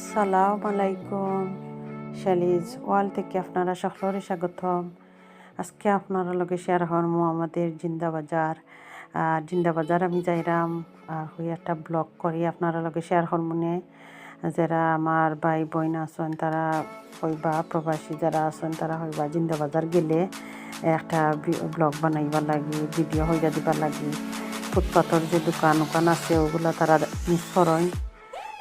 আসসালামু আলাইকুম। শালিজ ওয়াল থেকে আপনারা সকলের স্বাগতম। আজকে আপনারা লগে শেয়ার হরম আমাদের জিন্দা বাজার আর জিন্দা বাজার আমি যাইরাম হই একটা ব্লগ করি, আপনারা লগে শেয়ার হরমনে যারা আমার ভাই বোন আছেন, তারা হইবা প্রবাসী যারা আছেন, তারা হইবা জিন্দা বাজার গেলে একটা ব্লগ বানাইবার লাগি, ভিডিও হইয়া দিবার লাগি। ফুটপাথর যে দোকান উকান আছে, ওগুলা তারা মিস করেন।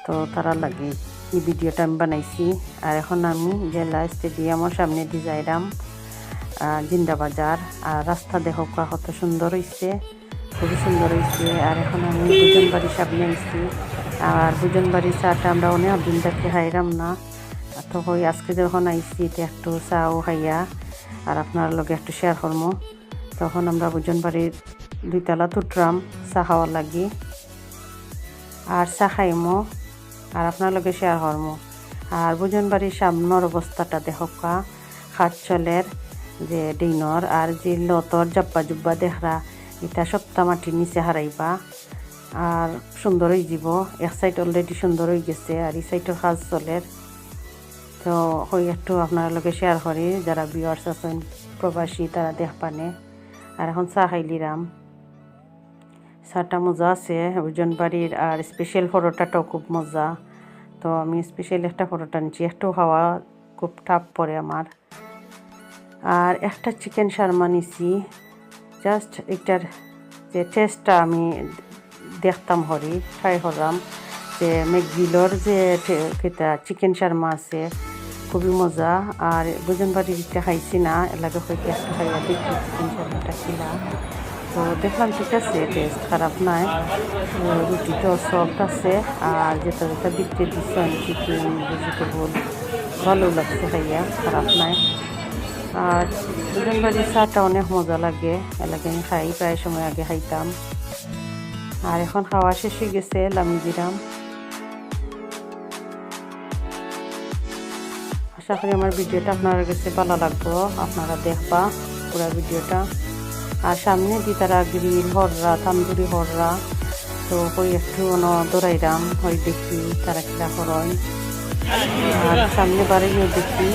তো তারা লাগে এই ভিডিওটা আমি বানাইছি। আর এখন আমি জেলা স্টেডিয়ামের সামনে দিয়ে যাইরাম জিন্দা বাজার। আর রাস্তা দেখো কত সুন্দর হয়েছে খুবই সুন্দর হয়েছে আর এখন আমি বুজন বাড়ির সামনে আইছি। আর বুজন বাড়ির চাটা আমরা অনেক দিন থেকে খাইরাম না। তো হই আজকে যখন আইছি, এটা একটু চাও খাইয়া, আর আপনার লগে একটু শেয়ার করব তখন আমরা বুজন বাড়ির দুইতলা তুটরাম চা খাওয়ার লাগি। আর চা খাইমো। আর আপনার লগে শেয়ার করমো। আর বুজন বাড়ির সামনের অবস্থাটা দেখা খাট চলের যে ডিনর আর যে লতর জব্বা জুব্বা দেখরা এটা সপ্তাহ মাটির নিচে হারাইবা। আর সুন্দর হয়ে যাব, এক সাইড অলরেডি সুন্দর হয়ে গেছে আর এই সাইডের কাজ চলের তো হই একটু আপনার লগে শেয়ার করি, যারা বিয়ার্স আছেন, প্রবাসী, তারা দেখ পানে। আর এখন চা খাইলিরাম চাটা মজা আছে ওজন বাড়ির আর স্পেশাল পরোটাটাও খুব মজা। তো আমি স্পেশাল একটা পরোটা নিচ্ছি, একটু হাওয়া খুব টাপ পড়ে আমার। আর একটা চিকেন শারমা নিছি জাস্ট এটার যে টেস্টটা আমি দেখতাম হরি ট্রাই করলাম যে মেকগিলোর যে চিকেন শারমা আছে, খুবই মজা। আর বুজন বাড়ির খাইছি না এলাকা হইতে একটা খাইয়া দেখি চিকেন শারমাটা খিলা তো দেখলাম ঠিক আছে টেস্ট খারাপ নাই। রুটিটাও সফট আছে, আর যেটা যেটা বিক্রি দিচ্ছেন চিকেন ভেজিটেবল ভালো লাগছে খাইয়া খারাপ নাই। আর দুজন চাটা অনেক মজা লাগে এলাকা আমি খাই, প্রায় সময় আগে খাইতাম। আর এখন খাওয়া শেষ হয়ে গেছে, লামি দিলাম আশা করি আমার ভিডিওটা আপনার কাছে ভালো লাগবো, আপনারা দেখবা পুরো ভিডিওটা। আর সামনে দি তারা গ্রিল হররা তান্দুরি হররা, তো ওই একটু দৌড়াইরাম ওই দেখি তারা কিরা করয় আর সামনে বাড়িও দেখি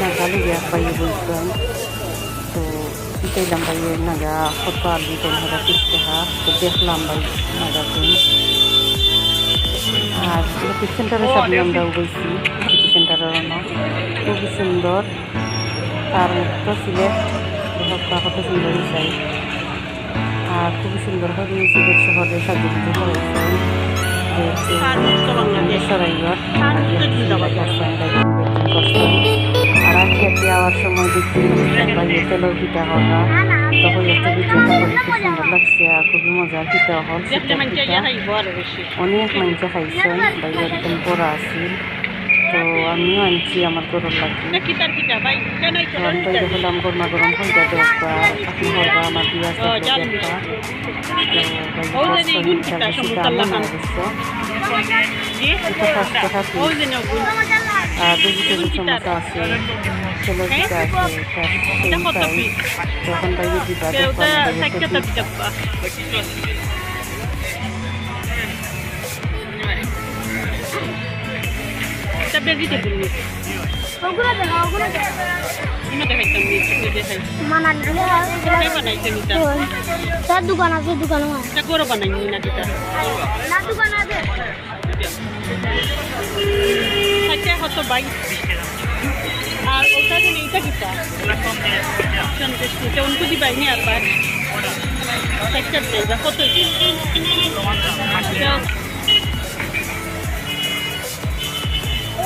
নাগালি গিয়া পাইয়ে বলছেন তো দিতেইলাম পাইয়ে নাগা কত আর দিতেন হরা কিস্তে তো দেখলাম ভাই নাগাতুন আর লক্ষ্মী সেন্টারের সামনে আমরাও বলছি সিটি সেন্টারের খুবই সুন্দর। তার মুক্ত সিলেট দেখা কত সুন্দর চাই। আর খুবই সুন্দর হবে সিলেট শহরে সাজিয়ে আর খেতে যাওয়ার সময় দেখি তেলের পিঠা করা তখন একটা ভিডিওটা করে খুব সুন্দর লাগছে আর খুবই মজার পিঠা হল অনেক মানুষে খাইছেন বাইরে একদম বড় আছিল। তো আমিও আনছি আমার গরম লাগবে। গরম বাইরে হলাম গরমা গরম হয়ে যাবে আপনি হরবা আমার বিয়া আর ভেজিটেবল সমস্যা আছে। ছেলের দিকে আছে তখন বাইরে দিবা এটা ভেজিটেবল মিক্স ওগুলো দেখা ওগুলো দেখা দোকান আছে দোকান দিতা আছে কত বাই আর ওটা যেন এইটা কিতা সন্তুষ্ট এটা উনকো দিবাই নি আর দেবা কত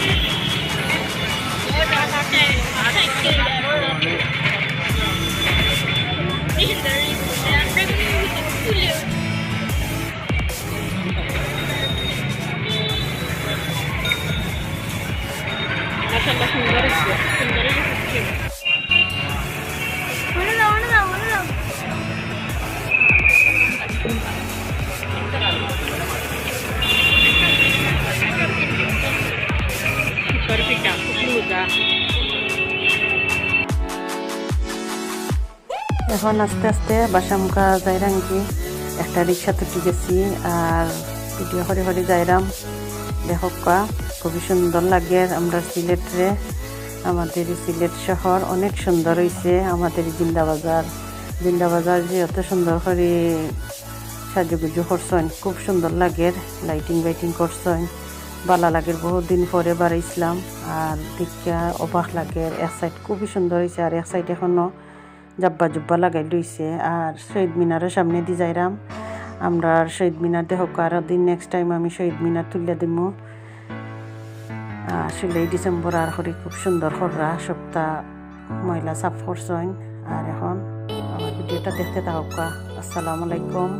মনে হয় এখন আস্তে আস্তে বাসামুখা যাইরাম কি একটা রিক্সা তুটি গেছি আর ভিডিও হরে হরে যাইরাম। দেখক খুবই সুন্দর লাগে আমরা সিলেটরে। আমাদের সিলেট শহর অনেক সুন্দর হয়েছে আমাদের জিন্দাবাজার। জিন্দাবাজার যে অত সুন্দর করে সাজুগুজু করছেন, খুব সুন্দর লাগে লাইটিং বাইটিং করছেন। বালা লাগে বহুত দিন পরে বাড়াইছিলাম। আর দেখা অবাক লাগে, এক সাইড খুবই সুন্দর হয়েছে আর এক সাইড এখনও জাব্বা জুব্বা লাগাই লইছে। আর শহীদ মিনারের সামনে দি যাইরাম। আমরা শহীদ মিনার দেহ আরও দিন? নেক্সট টাইম আমি শহীদ মিনার তুলে দিব আর আসলে ডিসেম্বর আর হরি খুব সুন্দর হররা। সপ্তাহ ময়লা সাফ করছেন আর এখন আমার ভিডিওটা দেখতে থাকা আসসালামু আলাইকুম।